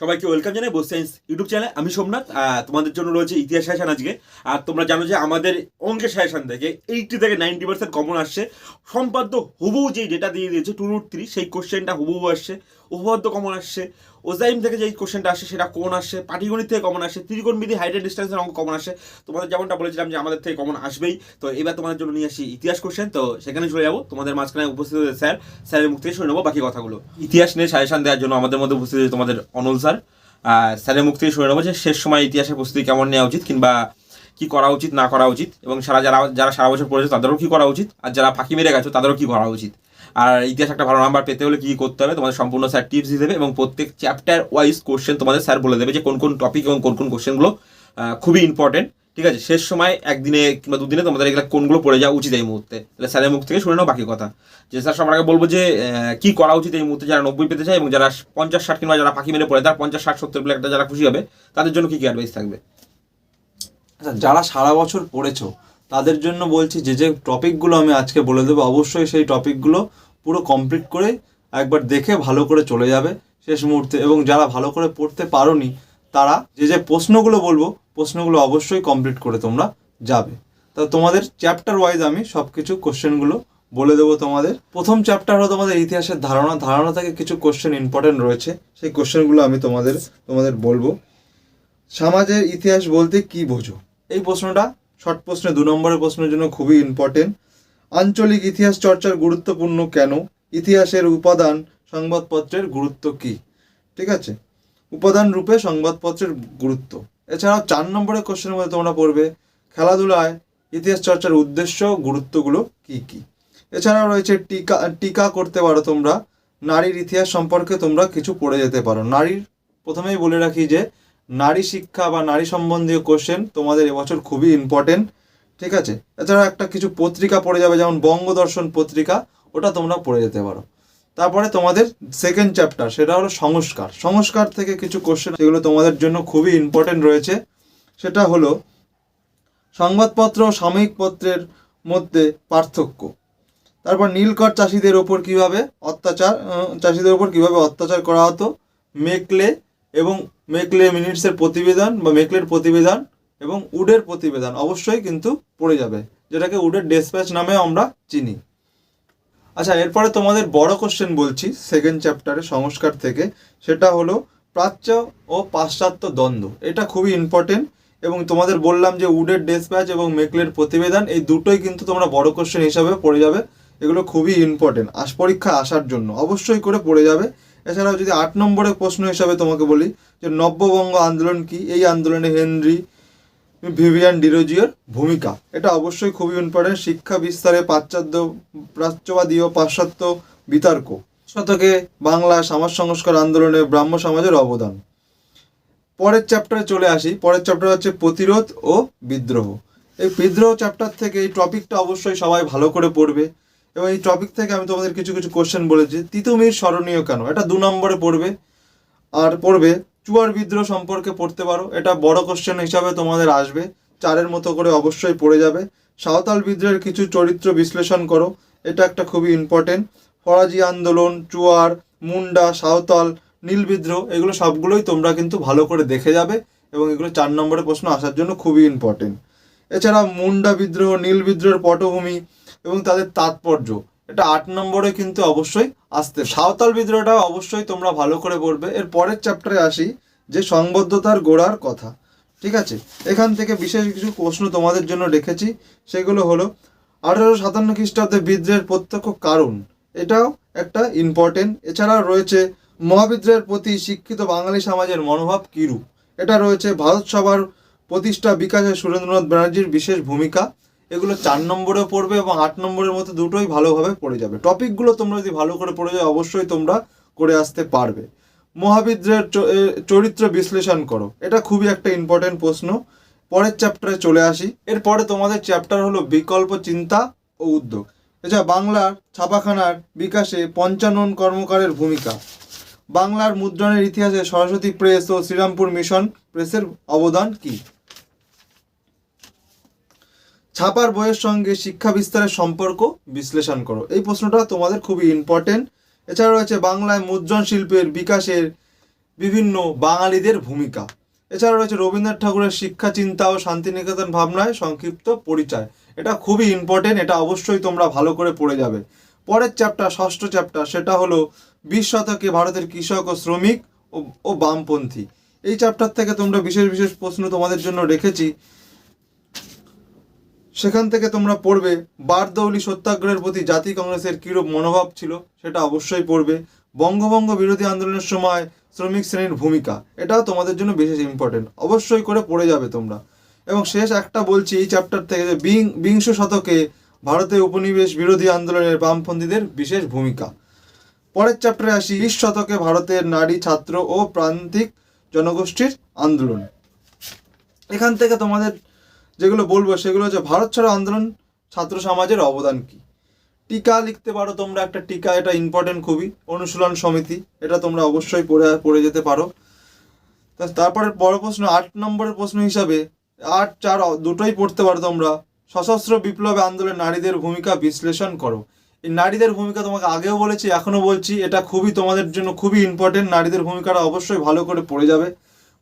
সবাইকে ওয়েলকাম জানাই Bose science YouTube channel আমি সোমনাথ তোমাদের জন্য রয়েছে ইতিহাস সাজেশন আজকে। আর তোমরা জানো যে আমাদের অঙ্কের সাজেশন থেকে এইটটি থেকে নাইনটি পার্সেন্ট কমন আসছে। সম্পাদ্য হুবহু যেই ডেটা দিয়ে দিয়েছে টু রুট থ্রি সেই কোশ্চেনটা হুবহু আসছে। উপপাদ্য কমন আসছে। ওজাইম থেকে যেই কোশ্চেনটা আসছে সেটা কোন আসছে পাটিগণিত থেকে কমন আসছে ত্রিকোণবিধি হাইট অ্যান্ড ডিস্টেন্সের অঙ্ক কমন আসে। তোমাদের যেমনটা বলেছিলাম যে আমাদের থেকে কমন আসবেই। তো এবার তোমাদের জন্য নিয়ে আসি ইতিহাস কোশ্চেন তো সেখানে চলে যাব। তোমাদের মাঝখানে উপস্থিত হয়েছে স্যার। স্যারের মুখ থেকে শুনে নেব বাকি কথাগুলো। ইতিহাস নিয়ে সাজেশন দেওয়ার জন্য আমাদের মধ্যে উপস্থিত হয়েছে তোমাদের অনল স্যার। স্যারের মুখ থেকে শুনে নেব যে শেষ সময় ইতিহাসের প্রস্তুতি কেমন নেওয়া উচিত কিংবা কি করা উচিত, না করা উচিত। এবং সারা যারা যারা সারা বছর পড়েছে তাদেরও কি করা উচিত? আর যারা ফাঁকি মেরে গেছো, তাদেরও কি করা উচিত? আর ইতিহাস একটা ভালো নাম্বার পেতে হলে কি করতে হবে? তোমাদের সম্পূর্ণ স্যার টিপস দিয়ে দেবে এবং প্রত্যেক চ্যাপ্টার ওয়াইজ কোশ্চেন তোমাদের স্যার বলে দেবে যে কোন কোন টপিক এবং কোন কোন কোশ্চেনগুলো খুবই ইম্পর্টেন্ট ঠিক আছে? শেষ সময় একদিনে কিংবা দুদিনে তোমাদের এগুলো কোনগুলো পড়ে যাওয়া উচিত এই মুহূর্তে। তাহলে স্যারের মুখ থেকে শুনে নাও বাকি কথা। যে স্যার সবার আগে বলব যে কি করা উচিত এই মুহূর্তে যারা নব্বই পেতে চায় এবং যারা পঞ্চাশ, ষাট কিংবা যারা ফাঁকি মেরে পড়ে, তারা পঞ্চাশ, ষাট, সত্তর বলে একটা যারা খুশি হবে, তাদের জন্য কি কি অ্যাডভাইস থাকবে? আচ্ছা যারা সারা বছর পড়েছো, তাদের জন্য বলছি যে যে টপিকগুলো আমি আজকে বলে দেবো, অবশ্যই সেই টপিকগুলো পুরো কমপ্লিট করে একবার দেখে ভালো করে চলে যাবে শেষ মুহূর্তে। এবং যারা ভালো করে পড়তে পারোনি, তারা যে যে প্রশ্নগুলো বলব, প্রশ্নগুলো অবশ্যই কমপ্লিট করে তোমরা যাবে। তা তোমাদের চ্যাপ্টার ওয়াইজ আমি সব কিছু কোশ্চেনগুলো বলে দেবো তোমাদের। প্রথম চ্যাপ্টার হলো তোমাদের ইতিহাসের ধারণা। ধারণা থেকে কিছু কোশ্চেন ইম্পর্টেন্ট রয়েছে। সেই কোশ্চেনগুলো আমি তোমাদের তোমাদের বলব। সমাজের ইতিহাস বলতে কি বোঝো? এই প্রশ্নটা শর্ট প্রশ্নে, দু নম্বরের প্রশ্নের জন্য খুবই ইম্পর্টেন্ট আঞ্চলিক ইতিহাস চর্চার গুরুত্বপূর্ণ কেন? ইতিহাসের উপাদান সংবাদপত্রের গুরুত্ব কি? ঠিক আছে? উপাদান রূপে সংবাদপত্রের গুরুত্ব। এছাড়াও চার নম্বরের কোশ্চেনের মধ্যে তোমরা পড়বে, খেলাধুলায় ইতিহাস চর্চার উদ্দেশ্য গুরুত্বগুলো কি কি? এছাড়াও রয়েছে টিকা টিকা করতে পারো তোমরা। নারীর ইতিহাস সম্পর্কে তোমরা কিছু পড়ে যেতে পারো। নারীর, প্রথমেই বলে রাখি যে, নারী শিক্ষা বা নারী সম্বন্ধীয় কোশ্চেন তোমাদের এবছর খুবই ইম্পর্টেন্ট ঠিক আছে? এছাড়া একটা কিছু পত্রিকা পড়ে যাবে, যেমন বঙ্গদর্শন পত্রিকা, ওটা তোমরা পড়ে যেতে পারো। তারপরে তোমাদের সেকেন্ড চ্যাপ্টার সেটা হলো সংস্কার। সংস্কার থেকে কিছু কোশ্চেন যেগুলো তোমাদের জন্য খুবই ইম্পর্টেন্ট রয়েছে, সেটা হলো সংবাদপত্র ও সাময়িক পত্রের মধ্যে পার্থক্য। তারপর নীলকর চাষিদের ওপর কীভাবে অত্যাচার চাষিদের ওপর কীভাবে অত্যাচার করা হতো, মেকলে এবং মেকলে মিনিটসের প্রতিবেদন বা মেকলের প্রতিবেদন এবং উডের প্রতিবেদন অবশ্যই কিন্তু পড়ে যাবে, যেটাকে উডের ডেসপ্যাচ নামে আমরা চিনি। আচ্ছা এরপরে তোমাদের বড় কোশ্চেন বলছি সেকেন্ড চ্যাপ্টারে সংস্কার থেকে। সেটা হলো প্রাচ্য ও পাশ্চাত্য দ্বন্দ্ব। এটা খুবই ইম্পর্টেন্ট এবং তোমাদের বললাম যে উডের ডেসপ্যাচ এবং মেকলের প্রতিবেদন, এই দুটোই কিন্তু তোমরা বড় কোশ্চেন হিসাবে পড়ে যাবে। এগুলো খুবই ইম্পর্টেন্ট আস পরীক্ষায় আসার জন্য অবশ্যই করে পড়ে যাবে। এছাড়াও যদি আট নম্বরের প্রশ্ন হিসাবে তোমাকে বলি, যে নব্যবঙ্গ আন্দোলন কি? এই আন্দোলনে হেনরি ভিভিয়ান ডিরোজিওর ভূমিকা। এটা অবশ্যই খুবই ইম্পর্টেন্ট শিক্ষা বিস্তারে পাশ্চাত্য প্রাচ্যবাদী ও পাশ্চাত্য বিতর্ক। শতকে বাংলা সমাজ সংস্কার আন্দোলনে ব্রাহ্ম সমাজের অবদান। পরের চ্যাপ্টারে চলে আসি। পরের চ্যাপ্টার হচ্ছে প্রতিরোধ ও বিদ্রোহ। এই বিদ্রোহ চ্যাপ্টার থেকে এই টপিকটা অবশ্যই সবাই ভালো করে পড়বে। এবং এই টপিক থেকে আমি তোমাদের কিছু কিছু কোশ্চেন বলেছি। তিতুমির স্মরণীয় কেন? এটা দু নম্বরে পড়বে। আর পড়বে চুয়ার বিদ্রোহ সম্পর্কে পড়তে পারো। এটা বড় কোশ্চেন হিসাবে তোমাদের আসবে। চারের মতো করে অবশ্যই পড়ে যাবে। সাঁওতাল বিদ্রোহের কিছু চরিত্র বিশ্লেষণ করো। এটা একটা খুবই ইম্পর্টেন্ট ফরাজি আন্দোলন, চুয়ার, মুন্ডা, সাঁওতাল, নীল বিদ্রোহ, এগুলো সবগুলোই তোমরা কিন্তু ভালো করে দেখে যাবে এবং এগুলো চার নম্বরের প্রশ্ন আসার জন্য খুবই ইম্পর্টেন্ট এছাড়া মুন্ডা বিদ্রোহ, নীল বিদ্রোহের পটভূমি এবং তাদের তাৎপর্য। এটা আট নম্বরে কিন্তু অবশ্যই আসতে। সাঁওতাল বিদ্রোহটা অবশ্যই তোমরা ভালো করে পড়বে। এর পরের চ্যাপ্টারে আসি যে সংবদ্ধতার গোড়ার কথা। ঠিক আছে? এখান থেকে বিশেষ কিছু প্রশ্ন তোমাদের জন্য রেখেছি। সেগুলো হলো, আঠারোশো সাতান্ন খ্রিস্টাব্দে বিদ্রোহের প্রত্যক্ষ কারণ। এটাও একটা ইম্পর্টেন্ট এছাড়াও রয়েছে, মহাবিদ্রোহের প্রতি শিক্ষিত বাঙালি সমাজের মনোভাব কিরূপ? এটা রয়েছে, ভারত সভার প্রতিষ্ঠা বিকাশে সুরেন্দ্রনাথ ব্যানার্জির বিশেষ ভূমিকা। এগুলো চার নম্বরেও পড়বে এবং আট নম্বরের মধ্যে দুটোই ভালোভাবে পড়ে যাবে। টপিকগুলো তোমরা যদি ভালো করে পড়ে যাও, অবশ্যই তোমরা করে আসতে পারবে। মহাবিদ্রের চরিত্র বিশ্লেষণ করো। এটা খুবই একটা ইম্পর্টেন্ট প্রশ্ন। পরের চ্যাপ্টারে চলে আসি। এরপরে তোমাদের চ্যাপ্টার হলো বিকল্প চিন্তা ও উদ্যোগ। এছাড়া বাংলার ছাপাখানার বিকাশে পঞ্চানন কর্মকারের ভূমিকা। বাংলার মুদ্রণের ইতিহাসে সরস্বতী প্রেস ও শ্রীরামপুর মিশন প্রেসের অবদান কী? ছাপার বইয়ের সঙ্গে শিক্ষা বিস্তারের সম্পর্ক বিশ্লেষণ করো। এই প্রশ্নটা তোমাদের খুবই ইম্পর্টেন্ট এছাড়া রয়েছে বাংলায় মুদ্রণ শিল্পের বিকাশের বিভিন্ন বাঙালিদের ভূমিকা। এছাড়া রয়েছে রবীন্দ্রনাথ ঠাকুরের শিক্ষা, চিন্তা ও শান্তিনিকেতন ভাবনায় সংক্ষিপ্ত পরিচয়। এটা খুবই ইম্পর্টেন্ট এটা অবশ্যই তোমরা ভালো করে পড়ে যাবে। পরের চ্যাপ্টার ষষ্ঠ চ্যাপ্টার সেটা হলো বিশ শতকে ভারতের কৃষক ও শ্রমিক ও- বামপন্থী। এই চ্যাপ্টার থেকে তোমরা বিশেষ বিশেষ প্রশ্ন তোমাদের জন্য রেখেছি। সেখান থেকে তোমরা পড়বে। বারদৌলি সত্যাগ্রহের প্রতি জাতি কংগ্রেসের কীরূপ মনোভাব ছিল, সেটা অবশ্যই পড়বে। বঙ্গভঙ্গ বিরোধী আন্দোলনের সময় শ্রমিক শ্রেণির ভূমিকা, এটাও তোমাদের জন্য বিশেষ ইম্পর্টেন্ট অবশ্যই করে পড়ে যাবে তোমরা। এবং শেষ একটা বলছি এই চ্যাপ্টার থেকে যে বিং- বিংশ শতকে ভারতে উপনিবেশ বিরোধী আন্দোলনের বামপন্থীদের বিশেষ ভূমিকা। পরের চ্যাপ্টারে আসি, বিশ শতকে ভারতের নারী, ছাত্র ও প্রান্তিক জনগোষ্ঠীর আন্দোলন। এখান থেকে তোমাদের যেগুলো বলব সেগুলো হচ্ছে, ভারত ছাড়ো আন্দোলন, ছাত্র সমাজের অবদান কি? টিকা লিখতে পারো তোমরা একটা টিকা, এটা ইম্পর্টেন্ট খুবই। অনুশীলন সমিতি, এটা তোমরা অবশ্যই পড়ে পড়ে যেতে পারো। তারপরে বড় প্রশ্ন, আট নম্বরের প্রশ্ন হিসাবে, আট, চার দুটোই পড়তে পারো তোমরা। সশস্ত্র বিপ্লবে আন্দোলনে নারীদের ভূমিকা বিশ্লেষণ করো। এই নারীদের ভূমিকা তোমাকে আগেও বলেছি, এখনও বলছি, এটা খুবই তোমাদের জন্য খুবই ইম্পর্টেন্ট নারীদের ভূমিকাটা অবশ্যই ভালো করে পড়ে যাবে।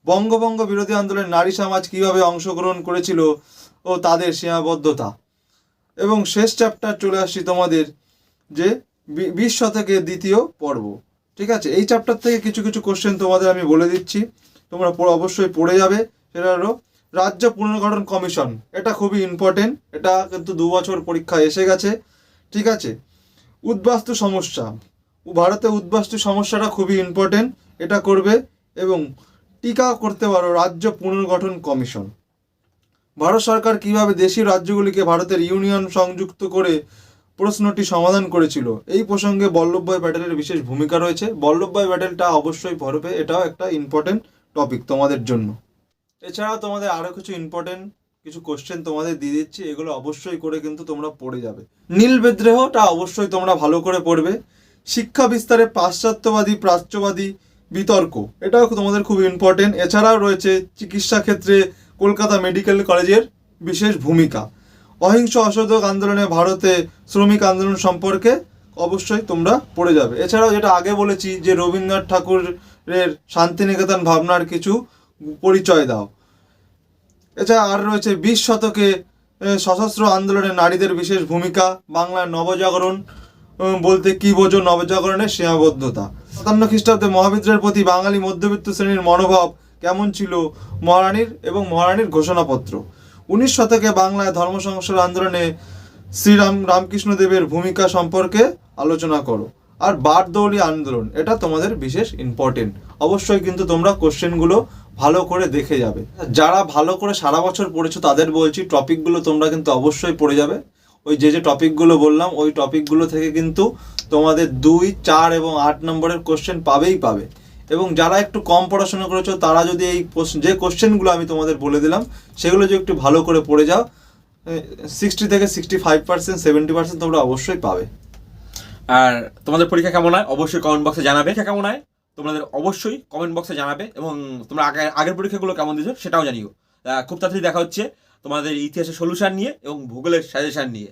বঙ্গভঙ্গ বিরোধী আন্দোলনে নারী সমাজ কীভাবে অংশগ্রহণ করেছিল ও তাদের সীমাবদ্ধতা। এবং শেষ চ্যাপ্টার চলে আসছি তোমাদের যে বিশ শতকের দ্বিতীয় পর্ব। ঠিক আছে? এই চ্যাপ্টার থেকে কিছু কিছু কোশ্চেন তোমাদের আমি বলে দিচ্ছি। তোমরা অবশ্যই পড়ে যাবে। সেটা হলো, রাজ্য পুনর্গঠন কমিশন। এটা খুবই ইম্পর্টেন্ট এটা কিন্তু দু বছর পরীক্ষা এসে গেছে। ঠিক আছে? উদ্বাস্তু সমস্যা। ভারতে উদ্বাস্তু সমস্যাটা খুবই ইম্পর্টেন্ট এটা করবে এবং টিকা করতে পারো রাজ্য পুনর্গঠন কমিশন। ভারত সরকার কীভাবে দেশীয় রাজ্যগুলিকে ভারতের ইউনিয়ন সংযুক্ত করে প্রশ্নটি সমাধান করেছিল, এই প্রসঙ্গে বল্লভভাই প্যাটেলের বিশেষ ভূমিকা রয়েছে। বল্লভভাই প্যাটেলটা অবশ্যই পড়বে, এটাও একটা ইম্পর্টেন্ট টপিক তোমাদের জন্য। এছাড়াও তোমাদের আরও কিছু ইম্পর্টেন্ট কিছু কোশ্চেন তোমাদের দিয়ে দিচ্ছি, এগুলো অবশ্যই করে কিন্তু তোমরা পড়ে যাবে। নীল বিদ্রোহটা অবশ্যই তোমরা ভালো করে পড়বে। শিক্ষা বিস্তারে পাশ্চাত্যবাদী, প্রাচ্যবাদী বিতর্ক। এটাও তোমাদের খুব ইম্পর্টেন্ট এছাড়াও রয়েছে চিকিৎসা ক্ষেত্রে কলকাতা মেডিকেল কলেজের বিশেষ ভূমিকা। অহিংস অসহযোগ আন্দোলনে ভারতে শ্রমিক আন্দোলন সম্পর্কে অবশ্যই তোমরা পড়ে যাবে। এছাড়াও যেটা আগে বলেছি যে রবীন্দ্রনাথ ঠাকুরের শান্তিনিকেতন ভাবনার কিছু পরিচয় দাও। এছাড়া আর রয়েছে বিশ শতকে সশস্ত্র আন্দোলনে নারীদের বিশেষ ভূমিকা, বাংলার নবজাগরণ বলতে কি বোঝো নবজাগরণের সীমাবদ্ধতা। সাতান্ন খ্রিস্টাব্দে মহাবিদ্রের প্রতি বাঙালি মধ্যবিত্ত শ্রেণির মনোভাব কেমন ছিল মহারানীর এবং মহারানীর ঘোষণাপত্র? উনিশ শতকে বাংলায় ধর্ম সংস্কার আন্দোলনে শ্রীরাম রামকৃষ্ণদেবের ভূমিকা সম্পর্কে আলোচনা করো। আর বারদৌলি আন্দোলন, এটা তোমাদের বিশেষ ইম্পর্টেন্ট অবশ্যই কিন্তু তোমরা কোশ্চেনগুলো ভালো করে দেখে যাবে। যারা ভালো করে সারা বছর পড়েছো তাদের বলছি টপিকগুলো তোমরা কিন্তু অবশ্যই পড়ে যাবে। ওই যে যে টপিকগুলো বললাম, ওই টপিকগুলো থেকে কিন্তু তোমাদের দুই, চার এবং আট নম্বরের কোশ্চেন পাবেই পাবে। এবং যারা একটু কম পড়াশোনা করেছ, তারা যদি এই যে কোশ্চেনগুলো আমি তোমাদের বলে দিলাম, সেগুলো যদি একটু ভালো করে পড়ে যাও সিক্সটি থেকে sixty five percent seventy percent তোমরা অবশ্যই পাবে। আর তোমাদের পরীক্ষা কেমন হয়? অবশ্যই কমেন্ট বক্সে জানাবে। কেমন হয়? তোমাদের অবশ্যই কমেন্ট বক্সে জানাবে এবং তোমরা আগে আগের পরীক্ষাগুলো কেমন দিয়েছ, সেটাও জানিও। খুব তাড়াতাড়ি দেখা হচ্ছে তোমাদের ইতিহাসের সলিউশন নিয়ে এবং ভূগোলের সাজেশন নিয়ে।